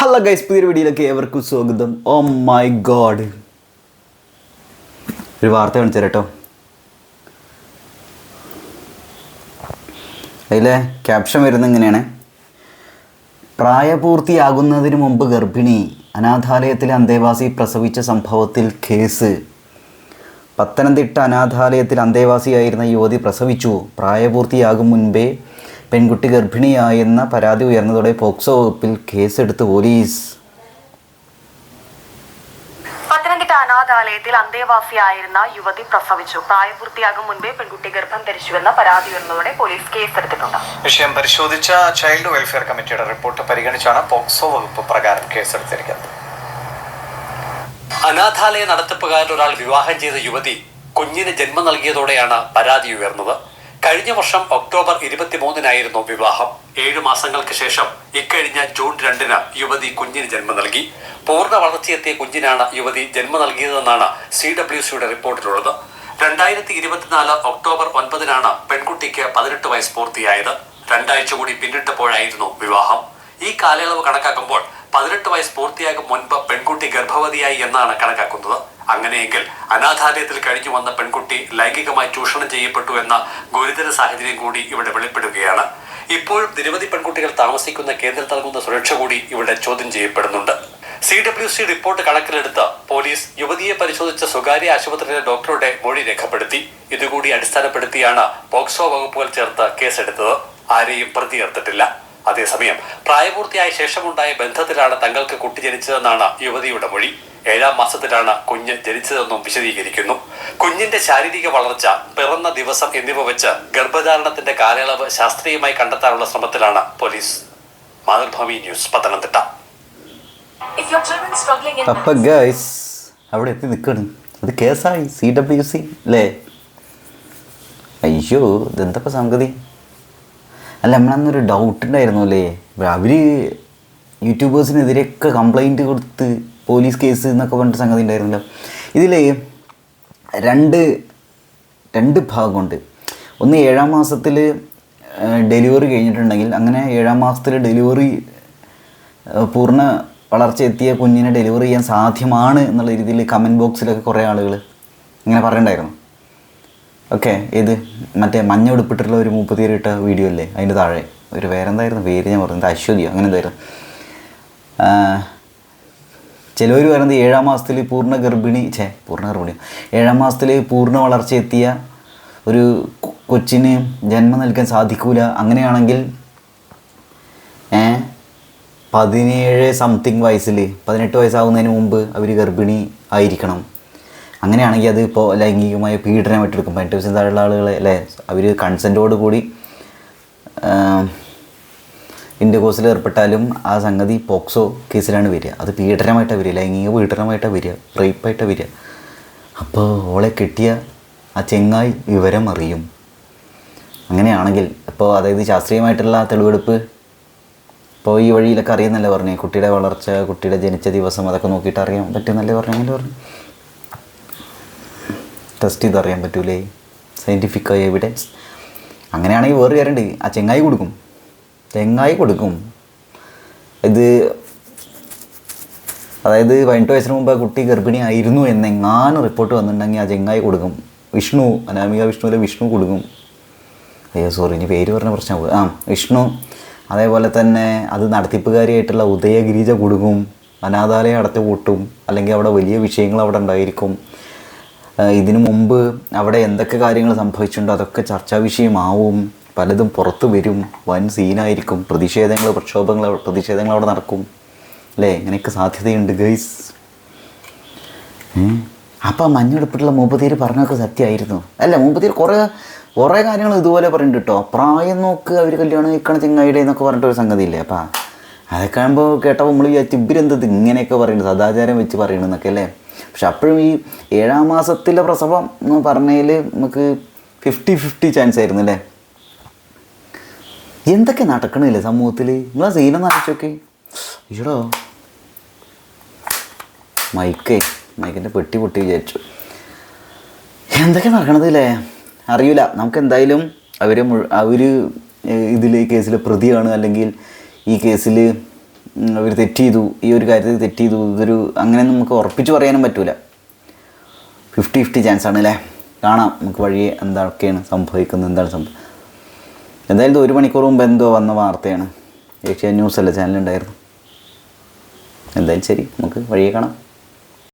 Hello guys പുതിയൊരു വീഡിയോയിലേക്ക് ഏവർക്കും സ്വാഗതം. ഓ മൈ ഗോഡ് ഒരു വാർത്ത കാണിച്ചു കേട്ടോ അതിലെ ക്യാപ്ഷൻ വരുന്നത് ഇങ്ങനെയാണ് പ്രായപൂർത്തിയാകുന്നതിന് മുമ്പ് ഗർഭിണി അനാഥാലയത്തിലെ അന്തേവാസി പ്രസവിച്ച സംഭവത്തിൽ കേസ്. പത്തനംതിട്ട അനാഥാലയത്തിൽ അന്തേവാസിയായിരുന്ന യുവതി പ്രസവിച്ചു. പ്രായപൂർത്തിയാകും മുൻപേ പെൺകുട്ടി ഗർഭിണിയായെന്ന പരാതി ഉയർന്നതോടെ പോക്സോ വകുപ്പിൽ കേസെടുത്ത് പോലീസ്. പത്തനംതിട്ട അനാഥാലയത്തിൽ അന്തേവാസിയായിരുന്ന യുവതി പ്രസവിച്ചു. പ്രായപൂർത്തിയാകും മുൻപേ പെൺകുട്ടി ഗർഭം ധരിച്ചുവെന്ന പരാതി ഉയർന്നതോടെ പോലീസ് കേസെടുത്തിട്ടുണ്ട്. വിഷയം പരിശോധിച്ച ചൈൽഡ് വെൽഫെയർ കമ്മിറ്റിയുടെ റിപ്പോർട്ട് പരിഗണിച്ചാണ് പോക്സോ വകുപ്പ് പ്രകാരം കേസെടുത്തിരിക്കുന്നത്. അനാഥാലയ നടത്തിപ്പുകാരൻ ഒരാൾ വിവാഹം ചെയ്ത യുവതി കുഞ്ഞിന് ജന്മം നൽകിയതോടെയാണ് പരാതി ഉയർന്നത്. കഴിഞ്ഞ വർഷം ഒക്ടോബർ ഇരുപത്തിമൂന്നിനായിരുന്നു വിവാഹം. ഏഴു മാസങ്ങൾക്ക് ശേഷം ഇക്കഴിഞ്ഞ ജൂൺ രണ്ടിന് യുവതി കുഞ്ഞിന് ജന്മം നൽകി. പൂർണ വളർച്ചയെത്തിയ കുഞ്ഞിനാണ് യുവതി ജന്മം നൽകിയതെന്നാണ് സി ഡബ്ല്യു സിയുടെ റിപ്പോർട്ടിലുള്ളത്. രണ്ടായിരത്തി ഇരുപത്തിനാല് ഒക്ടോബർ ഒൻപതിനാണ് പെൺകുട്ടിക്ക് പതിനെട്ട് വയസ്സ് പൂർത്തിയായത്. രണ്ടാഴ്ച കൂടി പിന്നിട്ടപ്പോഴായിരുന്നു വിവാഹം. ഈ കാലയളവ് കണക്കാക്കുമ്പോൾ പതിനെട്ട് വയസ്സ് പൂർത്തിയാകും മുൻപ് പെൺകുട്ടി ഗർഭവതിയായി എന്നാണ് കണക്കാക്കുന്നത്. അങ്ങനെയെങ്കിൽ അനാഥാലയത്തിൽ കഴിഞ്ഞു വന്ന പെൺകുട്ടി ലൈംഗികമായി ചൂഷണം ചെയ്യപ്പെട്ടു എന്ന ഗുരുതര സാഹചര്യം കൂടി ഇവിടെ വെളിപ്പെടുകയാണ്. ഇപ്പോഴും നിരവധി പെൺകുട്ടികൾ താമസിക്കുന്ന കേന്ദ്രം നൽകുന്ന സുരക്ഷ കൂടി ഇവിടെ ചോദ്യം ചെയ്യപ്പെടുന്നുണ്ട്. സി ഡബ്ല്യു സി റിപ്പോർട്ട് കണക്കിലെടുത്ത് പോലീസ് യുവതിയെ പരിശോധിച്ച സ്വകാര്യ ആശുപത്രിയിലെ ഡോക്ടറുടെ മൊഴി രേഖപ്പെടുത്തി. ഇതുകൂടി അടിസ്ഥാനപ്പെടുത്തിയാണ് പോക്സോ വകുപ്പുകൾ ചേർത്ത് കേസെടുത്തത്. ആരെയും പ്രതി ചേർത്തിട്ടില്ല അതേസമയം പ്രായപൂർത്തിയായ ശേഷമുണ്ടായ ബന്ധത്തിലാണ് തങ്ങൾക്ക് കുട്ടി ജനിച്ചതെന്നാണ് യുവതിയുടെ മൊഴി. ഏഴാം മാസത്തിലാണ് കുഞ്ഞ് ജനിച്ചതെന്നും വിശദീകരിക്കുന്നു. കുഞ്ഞിന്റെ ശാരീരിക വളർച്ച പിറന്ന ദിവസം എന്നിവ വെച്ച് ഗർഭധാരണത്തിന്റെ കാലയളവ് ശാസ്ത്രീയമായി കണ്ടെത്താനുള്ള ശ്രമത്തിലാണ് പോലീസ്. മാതൃഭൂമി ന്യൂസ് പത്തനംതിട്ട. അപ്പം ഗൈസ് അവിടെ എത്തി നിൽക്കണം അത് കേസായി സി ഡബ്ല്യു സി അല്ലേ അയ്യോ ഇതെന്തപ്പോൾ സംഗതി? അല്ല നമ്മളന്നൊരു ഡൗട്ട് ഉണ്ടായിരുന്നു അല്ലേ അവർ യൂട്യൂബേഴ്സിനെതിരെയൊക്കെ കംപ്ലൈന്റ് കൊടുത്ത് പോലീസ് കേസ് എന്നൊക്കെ പറഞ്ഞിട്ട് സംഗതി ഉണ്ടായിരുന്നല്ലോ. ഇതിൽ രണ്ട് രണ്ട് ഭാഗമുണ്ട്. ഒന്ന് ഏഴാം മാസത്തിൽ ഡെലിവറി കഴിഞ്ഞിട്ടുണ്ടെങ്കിൽ അങ്ങനെ ഏഴാം മാസത്തിൽ ഡെലിവറി പൂർണ വളർച്ച എത്തിയ കുഞ്ഞിനെ ഡെലിവറി ചെയ്യാൻ സാധ്യമാണ് എന്നുള്ള രീതിയിൽ കമന്റ് ബോക്സിലൊക്കെ കുറേ ആളുകൾ ഇങ്ങനെ പറയണ്ടായിരുന്നു ഓക്കെ ഏത് മറ്റേ മഞ്ഞ ഉടുപ്പിട്ടുള്ള ഒരു മുപ്പത്തിയേര് ഇട്ട വീഡിയോ അല്ലേ? അതിന്റെ താഴെ. ഒരു വേറെന്തായിരുന്നു? പേര് ഞാൻ പറഞ്ഞത് അശ്വതിയോ? അങ്ങനെ എന്തായിരുന്നു? ചിലവർ പറയുന്നത് ഏഴാം മാസത്തിൽ പൂർണ ഗർഭിണി ഛേ പൂർണ ഗർഭിണി ഏഴാം മാസത്തിൽ പൂർണ വളർച്ച എത്തിയ ഒരു കൊച്ചിന് ജന്മം നൽകാൻ സാധിക്കൂല. അങ്ങനെയാണെങ്കിൽ പതിനേഴ് സംതിങ് വയസ്സിൽ പതിനെട്ട് വയസ്സാവുന്നതിന് മുമ്പ് അവർ ഗർഭിണി ആയിരിക്കണം. അങ്ങനെയാണെങ്കിൽ അത് ഇപ്പോൾ ലൈംഗികമായ പീഡനമായിട്ട് എടുക്കും പതിനെട്ട് വയസ്സിന് താഴെയുള്ള ആളുകളെ അല്ലേ? അവർ കൺസെന്റോട് കൂടി ഇന്റർകോഴ്സിൽ ഏർപ്പെട്ടാലും ആ സംഗതി പോക്സോ കേസിലാണ് വരിക. അത് പീഡനമായിട്ടാണ് വരിക ലൈംഗിക പീഡനമായിട്ടാണ് വരിക റേപ്പായിട്ടാണ് വരിക. അപ്പോൾ ഓളെ കിട്ടിയ ആ ചെങ്ങായി വിവരം അറിയും. അങ്ങനെയാണെങ്കിൽ ഇപ്പോൾ അതായത് ശാസ്ത്രീയമായിട്ടുള്ള തെളിവെടുപ്പ് ഇപ്പോൾ ഈ വഴിയിലൊക്കെ അറിയുന്നല്ലേ പറഞ്ഞു? കുട്ടിയുടെ വളർച്ച കുട്ടിയുടെ ജനിച്ച ദിവസം അതൊക്കെ നോക്കിയിട്ട് അറിയാൻ പറ്റുന്നല്ലേ പറഞ്ഞു? അങ്ങനെ പറഞ്ഞു. ടെസ്റ്റ് ചെയ്ത് അറിയാൻ പറ്റൂലേ? സയന്റിഫിക്കായ എവിഡൻസ് അങ്ങനെയാണെങ്കിൽ വേറെ കാര്യമുണ്ട്. ആ ചെങ്ങായി കൊടുക്കും. ചെങ്ങായി കൊടുക്കും. ഇത് അതായത് പതിനെട്ട് വയസ്സിന് മുമ്പ് കുട്ടി ഗർഭിണിയായിരുന്നു എന്നെങ്ങാനും റിപ്പോർട്ട് വന്നിട്ടുണ്ടെങ്കിൽ ആ ചെങ്ങായി കൊടുക്കും. വിഷ്ണു അനാമിക വിഷ്ണുവിലെ വിഷ്ണു കൊടുക്കും. അയ്യോ സോറി ഇനി പേര് പറഞ്ഞ പ്രശ്നമാകും ആ വിഷ്ണു. അതേപോലെ തന്നെ അത് നടത്തിപ്പുകാരിയായിട്ടുള്ള ഉദയഗിരിജ കൊടുക്കും. അനാഥാലയം അടച്ചു കൂട്ടും അല്ലെങ്കിൽ അവിടെ വലിയ വിഷയങ്ങൾ അവിടെ ഉണ്ടായിരിക്കും. ഇതിനു മുമ്പ് അവിടെ എന്തൊക്കെ കാര്യങ്ങൾ സംഭവിച്ചിട്ടുണ്ടോ? അതൊക്കെ ചർച്ചാ വിഷയമാവും. പലതും പുറത്തു വരും വൻ സീനായിരിക്കും പ്രതിഷേധങ്ങൾ പ്രക്ഷോഭങ്ങൾ പ്രതിഷേധങ്ങൾ അവിടെ നടക്കും. അല്ലേ? ഇങ്ങനെയൊക്കെ സാധ്യതയുണ്ട് ഗൈസ് അപ്പം മഞ്ഞെടുപ്പിട്ടുള്ള മൂപ്പത്തിര് പറഞ്ഞൊക്കെ സത്യമായിരുന്നു. അല്ല മൂപ്പത്തിര് കുറേ കുറേ കാര്യങ്ങൾ ഇതുപോലെ പറയുന്നുണ്ട് കേട്ടോ പ്രായം നോക്ക് അവർ കല്യാണം കഴിക്കണ ചെങ്ങായിടെ എന്നൊക്കെ പറഞ്ഞിട്ട് ഒരു സംഗതി ഇല്ലേ അപ്പം അതൊക്കെ ആകുമ്പോൾ കേട്ടപ്പോൾ നമ്മൾ വിചാരിച്ചു ഇവരെന്തത് ഇങ്ങനെയൊക്കെ പറയുന്നത് സദാചാരം വെച്ച് പറയണമെന്നൊക്കെ അല്ലേ? പക്ഷെ അപ്പോഴും ഈ ഏഴാം മാസത്തിലെ പ്രസവം എന്ന് പറഞ്ഞതിൽ നമുക്ക് ഫിഫ്റ്റി ഫിഫ്റ്റി ചാൻസ് ആയിരുന്നു അല്ലേ? എന്തൊക്കെ നടക്കണില്ലേ സമൂഹത്തിൽ നിങ്ങളാ സീനൊന്ന് ആലോചിച്ചൊക്കെ. ഈടോ മൈക്കേ മൈക്കിന്റെ പെട്ടി പൊട്ടി വിചാരിച്ചു. എന്തൊക്കെ നടക്കണതില്ലേ? അറിയില്ല നമുക്ക് എന്തായാലും അവർ അവർ ഇതിൽ ഈ കേസിൽ പ്രതിയാണ്. അല്ലെങ്കിൽ ഈ കേസിൽ അവർ തെറ്റ് ചെയ്തു. ഈ ഒരു കാര്യത്തിൽ തെറ്റ് ചെയ്തു. ഇതൊരു അങ്ങനെ നമുക്ക് ഉറപ്പിച്ച് പറയാനും പറ്റൂല. ഫിഫ്റ്റി ഫിഫ്റ്റി ചാൻസ് ആണ് അല്ലേ കാണാം. നമുക്ക് വഴിയെ എന്തൊക്കെയാണ് സംഭവിക്കുന്നത്. എന്താണ് സംഭവം? എന്തായാലും ഒരു മണിക്കൂർ മുമ്പ് എന്തോ വന്ന വാർത്തയാണ്. ഏഷ്യ ന്യൂസ് അല്ല ചാനലുണ്ടായിരുന്നു. എന്തായാലും ശരി നമുക്ക് വഴിയെ കാണാം.